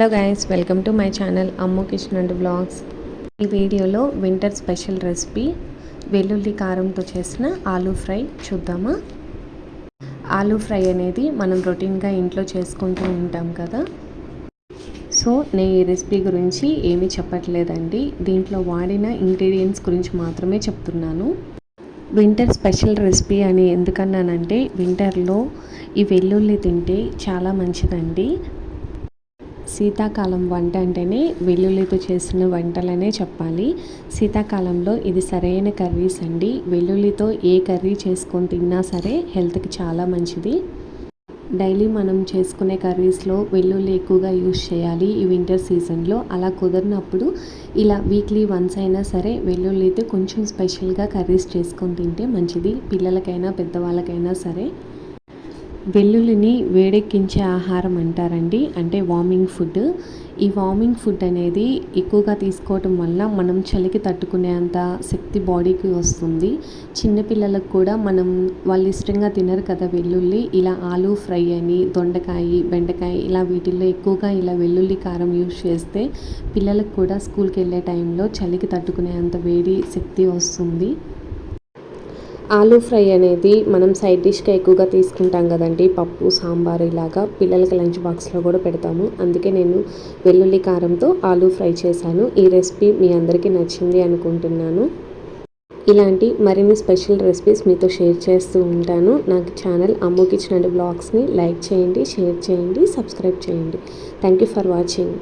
Hello guys welcome to my channel Ammu kitchen and blogs ఈ వీడియోలో winter special recipe వెల్లుల్లి కారంతో చేసిన ఆలూ ఫ్రై చూద్దామా? ఆలూ ఫ్రై అనేది మనం రొటీన్గా ఇంట్లో చేసుకుంటూ ఉంటాం కదా. సో నేను ఈ రెసిపీ గురించి ఏమీ చెప్పట్లేదండి. దీంట్లో వాడిన ఇంగ్రీడియంట్స్ గురించి మాత్రమే చెప్తున్నాను. వింటర్ స్పెషల్ రెసిపీ అని ఎందుకన్నానంటే వింటర్లో ఈ వెల్లుల్లి తింటే చాలా మంచిదండి. శీతాకాలం వంట అంటేనే వెల్లుల్లితో చేసిన వంటలనే చెప్పాలి. శీతాకాలంలో ఇది సరైన కర్రీస్ అండి. వెల్లుల్లితో ఏ కర్రీ చేసుకొని తిన్నా సరే హెల్త్కి చాలా మంచిది. డైలీ మనం చేసుకునే కర్రీస్లో వెల్లుల్లి ఎక్కువగా యూజ్ చేయాలి ఈ వింటర్ సీజన్లో. అలా కుదిరినప్పుడు ఇలా వీక్లీ వన్స్ అయినా సరే వెల్లుల్లితో కొంచెం స్పెషల్గా కర్రీస్ చేసుకొని తింటే మంచిది. పిల్లలకైనా పెద్దవాళ్ళకైనా సరే. వెల్లుల్లిని వేడెక్కించే ఆహారం అంటారండి. అంటే వార్మింగ్ ఫుడ్ ఈ వార్మింగ్ ఫుడ్ అనేది ఎక్కువగా తీసుకోవటం వల్ల మనం చలికి తట్టుకునే అంత శక్తి బాడీకి వస్తుంది. చిన్నపిల్లలకు కూడా మనం వాళ్ళు ఇష్టంగా తినరు కదా వెల్లుల్లి. ఇలా ఆలు ఫ్రై అని దొండకాయ బెండకాయ ఇలా వీటిల్లో ఎక్కువగా ఇలా వెల్లుల్లి కారం యూజ్ చేస్తే పిల్లలకు కూడా స్కూల్కి వెళ్ళే టైంలో చలికి తట్టుకునే అంత వేడి శక్తి వస్తుంది. ఆలూ ఫ్రై అనేది మనం సైడ్ డిష్గా ఎక్కువగా తీసుకుంటాం కదండి. పప్పు సాంబార్ ఇలాగా పిల్లలకి లంచ్ బాక్స్లో కూడా పెడతాము. అందుకే నేను వెల్లుల్లి కారంతో ఆలూ ఫ్రై చేశాను. ఈ రెసిపీ మీ అందరికీ నచ్చింది అనుకుంటున్నాను. ఇలాంటి మరిన్ని స్పెషల్ రెసిపీస్ మీతో షేర్ చేస్తూ ఉంటాను. నాకు ఛానల్ అమ్ము కిచెన్ అండ్ బ్లాగ్స్ని లైక్ చేయండి షేర్ చేయండి సబ్స్క్రైబ్ చేయండి. Thank you for watching.